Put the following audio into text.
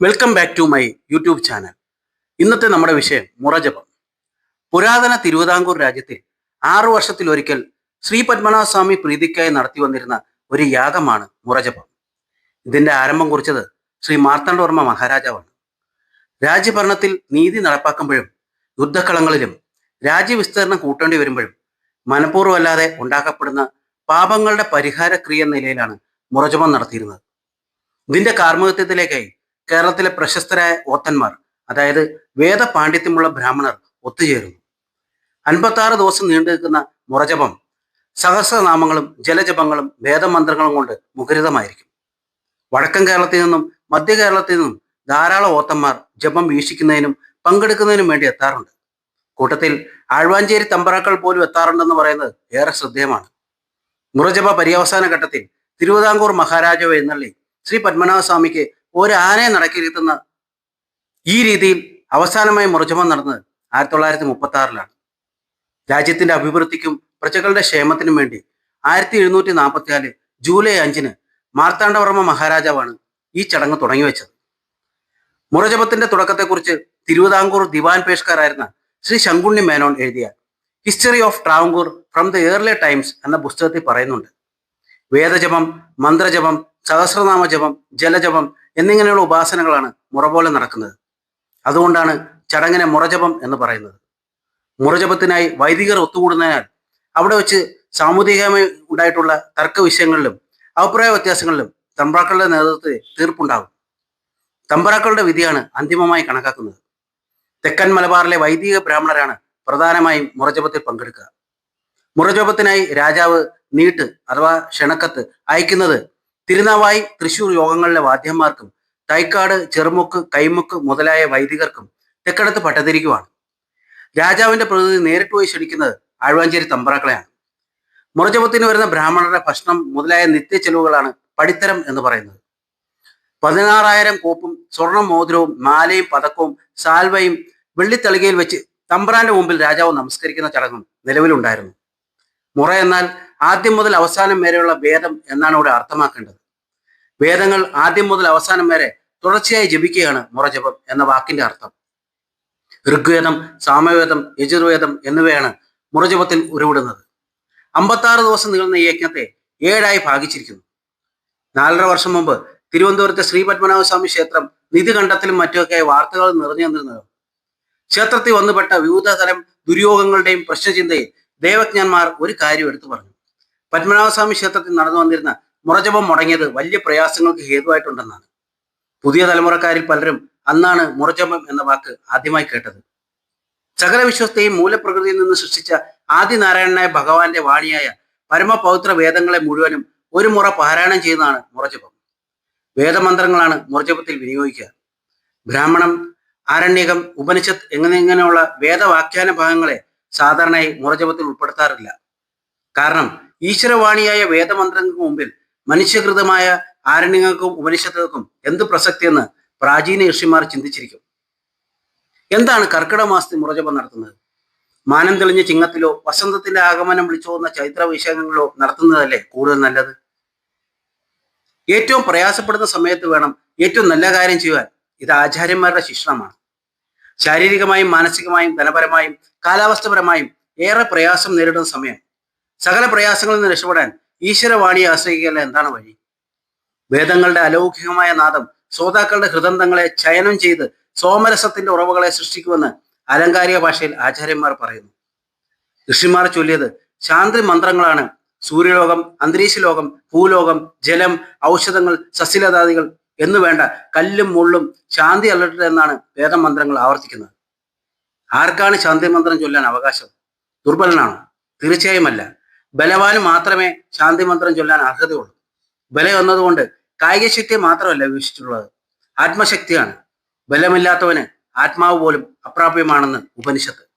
Welcome back to my YouTube channel ഇന്നത്തെ നമ്മുടെ വിഷയം മുറജപം. പുരാതന തിരുവിതാംകൂർ രാജ്യത്തെ ആറു വർഷത്തിലൊരിക്കൽ ശ്രീ പത്മനാഭ സ്വാമി പ്രീതിക്കായി നടത്തി വന്നിരുന്ന ഒരു യാഗമാണ് മുറജപം. ഇതിന്റെ ആരംഭം കുറിച്ചത് ശ്രീ മാർത്താണ്ഡവർമ്മ മഹാരാജാവാണ്. രാജ്യഭരണത്തിൽ നീതി നടപ്പാക്കുമ്പോഴും യുദ്ധക്കളങ്ങളിലും രാജ്യവിസ്തീർണം കൂട്ടേണ്ടി വരുമ്പോഴും മനഃപൂർവമല്ലാതെ ഉണ്ടാക്കപ്പെടുന്ന പാപങ്ങളുടെ പരിഹാരക്രിയ എന്ന നിലയിലാണ് മുറജപം നടത്തിയിരുന്നത്. ഇതിന്റെ കാർമ്മികത്വത്തിലേക്കായി കേരളത്തിലെ പ്രശസ്തരായ ഓത്തന്മാർ അതായത് വേദപാണ്ഡിത്യമുള്ള ബ്രാഹ്മണർ ഒത്തുചേരുന്നു. അൻപത്തി ആറ് ദിവസം നീണ്ടു നിൽക്കുന്ന മുറജപം സഹസ്രനാമങ്ങളും ജലജപങ്ങളും വേദമന്ത്രങ്ങളും കൊണ്ട് മുഖരിതമായിരിക്കും. വടക്കൻ കേരളത്തിൽ നിന്നും മധ്യ കേരളത്തിൽ നിന്നും ധാരാളം ഓത്തന്മാർ ജപം വീക്ഷിക്കുന്നതിനും പങ്കെടുക്കുന്നതിനും വേണ്ടി എത്താറുണ്ട്. കൂട്ടത്തിൽ ആഴ്വാഞ്ചേരി തമ്പറാക്കൾ പോലും എത്താറുണ്ടെന്ന് പറയുന്നത് ഏറെ ശ്രദ്ധേയമാണ്. മുറജപ പര്യവസാന ഘട്ടത്തിൽ തിരുവിതാംകൂർ മഹാരാജാവ് എഴുന്നള്ളി ശ്രീ പത്മനാഭ സ്വാമിക്ക് ഒരു നടക്കിരുത്തുന്ന ഈ രീതിയിൽ അവസാനമായി മുറജപം നടന്നത് ആയിരത്തി തൊള്ളായിരത്തി മുപ്പത്തി ആറിലാണ് രാജ്യത്തിന്റെ അഭിവൃദ്ധിക്കും പ്രജകളുടെ ക്ഷേമത്തിനും വേണ്ടി ആയിരത്തി എഴുന്നൂറ്റി നാൽപ്പത്തിനാല് ജൂലൈ അഞ്ചിന് മാർത്താണ്ഡവർമ്മ മഹാരാജാവാണ് ഈ ചടങ്ങ് തുടങ്ങി വെച്ചത് മുറജപത്തിന്റെ തുടക്കത്തെക്കുറിച്ച് തിരുവിതാംകൂർ ദിവാൻ പേഷ്കാരായിരുന്ന ശ്രീ ശങ്കുണ്ണി മേനോൻ എഴുതിയ history of Travancore from the early times എന്ന പുസ്തകത്തിൽ പറയുന്നുണ്ട്. വേദജപം മന്ത്രജപം സഹസ്രനാമ ജപം ജലജപം എന്നിങ്ങനെയുള്ള ഉപാസനകളാണ് മുറ പോലെ നടക്കുന്നത്. അതുകൊണ്ടാണ് ചടങ്ങിനെ മുറജപം എന്ന് പറയുന്നത്. മുറജപത്തിനായി വൈദികർ ഒത്തുകൂടുന്നതിനാൽ അവിടെ വെച്ച് സാമൂഹികമായി ഉണ്ടായിട്ടുള്ള തർക്ക വിഷയങ്ങളിലും അഭിപ്രായ വ്യത്യാസങ്ങളിലും തമ്പ്രാക്കളുടെ നേതൃത്വത്തിൽ തീർപ്പുണ്ടാകും. തമ്പ്രാക്കളുടെ വിധിയാണ് അന്തിമമായി കണക്കാക്കുന്നത്. തെക്കൻ മലബാറിലെ വൈദിക ബ്രാഹ്മണരാണ് പ്രധാനമായും മുറജപത്തിൽ പങ്കെടുക്കുക. മുറജപത്തിനായി രാജാവ് നീട്ട് അഥവാ ക്ഷണക്കത്ത് അയക്കുന്നത് തിരുനാവായി തൃശൂർ യോഗങ്ങളിലെ വാദ്യന്മാർക്കും തൈക്കാട് ചെറുമുക്ക് കൈമുക്ക് മുതലായ വൈദികർക്കും തെക്കടത്ത് പട്ടതിരിക്കുമാണ് രാജാവിന്റെ പ്രതിനിധി നേരിട്ട് പോയി ക്ഷണിക്കുന്നത് ആഴ്വാഞ്ചേരി തമ്പ്രാക്കളെയാണ്. മുറജപത്തിന് വരുന്ന ബ്രാഹ്മണരുടെ ഭക്ഷണം മുതലായ നിത്യ ചെലവുകളാണ് പടിത്തരം എന്ന് പറയുന്നത്. പതിനാറായിരം കോപ്പും സ്വർണം മോതിരവും മാലയും പതക്കവും സാൽവയും വെള്ളിത്തളികയിൽ വെച്ച് തമ്പ്രാന്റെ മുമ്പിൽ രാജാവ് നമസ്കരിക്കുന്ന ചടങ്ങും നിലവിലുണ്ടായിരുന്നു. മുറ എന്നാൽ ആദ്യം മുതൽ അവസാനം വരെയുള്ള വേദം എന്നാണ് ഇവിടെ അർത്ഥമാക്കേണ്ടത്. വേദങ്ങൾ ആദ്യം മുതൽ അവസാനം വരെ തുടർച്ചയായി ജപിക്കുകയാണ് മുറജപം എന്ന വാക്കിന്റെ അർത്ഥം. ഋഗ്വേദം സാമവേദം യജുർവേദം എന്നിവയാണ് മുറജപത്തിൽ ഉരുവിടുന്നത്. അമ്പത്താറ് ദിവസം നീളുന്ന ഈ യജ്ഞത്തെ ഏഴായി ഭാഗിച്ചിരിക്കുന്നു. നാലര വർഷം മുമ്പ് തിരുവനന്തപുരത്തെ ശ്രീ പത്മനാഭ സ്വാമി ക്ഷേത്രം നിധി കണ്ടത്തിലും മറ്റുമൊക്കെയായി വാർത്തകൾ നിറഞ്ഞു ക്ഷേത്രത്തിൽ വന്നുപെട്ട വിവിധ തരം ദുര്യോഗങ്ങളുടെയും പ്രശ്നചിന്തയിൽ ദേവജ്ഞന്മാർ ഒരു കാര്യം എടുത്തു പറഞ്ഞു. പത്മനാഭസ്വാമി ക്ഷേത്രത്തിൽ നടന്നു വന്നിരുന്ന മുറജപം മുടങ്ങിയത് വലിയ പ്രയാസങ്ങൾക്ക് ഹേതുവായിട്ടുണ്ടെന്നാണ്. പുതിയ തലമുറക്കാരിൽ പലരും അന്നാണ് മുറജപം എന്ന വാക്ക് ആദ്യമായി കേട്ടത്. സകല വിശ്വസ്തയും മൂലപ്രകൃതിയിൽ നിന്ന് സൃഷ്ടിച്ച ആദിനാരായണനായ ഭഗവാന്റെ വാണിയായ പരമപൗത്ര വേദങ്ങളെ മുഴുവനും ഒരു മുറ പാരായണം ചെയ്യുന്നതാണ് മുറജപം. വേദമന്ത്രങ്ങളാണ് മുറജപത്തിൽ വിനിയോഗിക്കുക. ബ്രാഹ്മണം ആരണ്യകം ഉപനിഷത്ത് എങ്ങനെ ഇങ്ങനെയുള്ള വേദവാഖ്യാന ഭാഗങ്ങളെ സാധാരണയായി മുറജപത്തിൽ ഉൾപ്പെടുത്താറില്ല. കാരണം ഈശ്വരവാണിയായ വേദമന്ത്രങ്ങൾക്ക് മുമ്പിൽ മനുഷ്യകൃതമായ ആരണ്യങ്ങൾക്കും ഉപനിഷത്തുകൾക്കും എന്ത് പ്രസക്തിയെന്ന് പ്രാചീന ഋഷിമാർ ചിന്തിച്ചിരിക്കും. എന്താണ് കർക്കിടക മാസത്തിൽ മുറജപം നടത്തുന്നത്? മാനം തെളിഞ്ഞ ചിങ്ങത്തിലോ വസന്തത്തിന്റെ ആഗമനം വിളിച്ചോന്ന ചൈത്ര വിഷയങ്ങളിലോ നടത്തുന്നതല്ലേ കൂടുതൽ നല്ലത്? ഏറ്റവും പ്രയാസപ്പെടുന്ന സമയത്ത് വേണം ഏറ്റവും നല്ല കാര്യം ചെയ്യുവാൻ. ഇത് ആചാര്യന്മാരുടെ ശിക്ഷണമാണ്. ശാരീരികമായും മാനസികമായും ധനപരമായും കാലാവസ്ഥപരമായും ഏറെ പ്രയാസം നേരിടുന്ന സമയം. സകല പ്രയാസങ്ങളിൽ നിന്ന് രക്ഷപ്പെടാൻ ഈശ്വരവാണിയെ ആശ്രയിക്കുക എന്താണ് വഴി? വേദങ്ങളുടെ അലൗകികമായ നാദം ശ്രോതാക്കളുടെ ഹൃദന്തങ്ങളെ ചയനം ചെയ്ത് സോമരസത്തിന്റെ ഉറവുകളെ സൃഷ്ടിക്കുമെന്ന് അലങ്കാരിക ഭാഷയിൽ ആചാര്യന്മാർ പറയുന്നു. ഋഷിമാർ ചൊല്ലിയത് ശാന്തി മന്ത്രങ്ങളാണ്. സൂര്യലോകം അന്തരീക്ഷ ലോകം ഭൂലോകം ജലം ഔഷധങ്ങൾ സസ്യലതാദികൾ എന്നു വേണ്ട കല്ലും മുള്ളും ശാന്തി അല്ലട്ടെ എന്നാണ് വേദമന്ത്രങ്ങൾ ആവർത്തിക്കുന്നത്. ആർക്കാണ് ശാന്തി മന്ത്രം ചൊല്ലാൻ അവകാശം? ദുർബലനാണോ? തീർച്ചയായും അല്ല ബലവാന് മാത്രമേ ശാന്തി മന്ത്രം ചൊല്ലാൻ അർഹതയുള്ളൂ. ബലം എന്നതുകൊണ്ട് കായിക ശക്തിയെ മാത്രമല്ല വീക്ഷിച്ചിട്ടുള്ളത്. ആത്മശക്തിയാണ്. ബലമില്ലാത്തവന് ആത്മാവ് പോലും അപ്രാപ്യമാണെന്ന് ഉപനിഷത്ത്.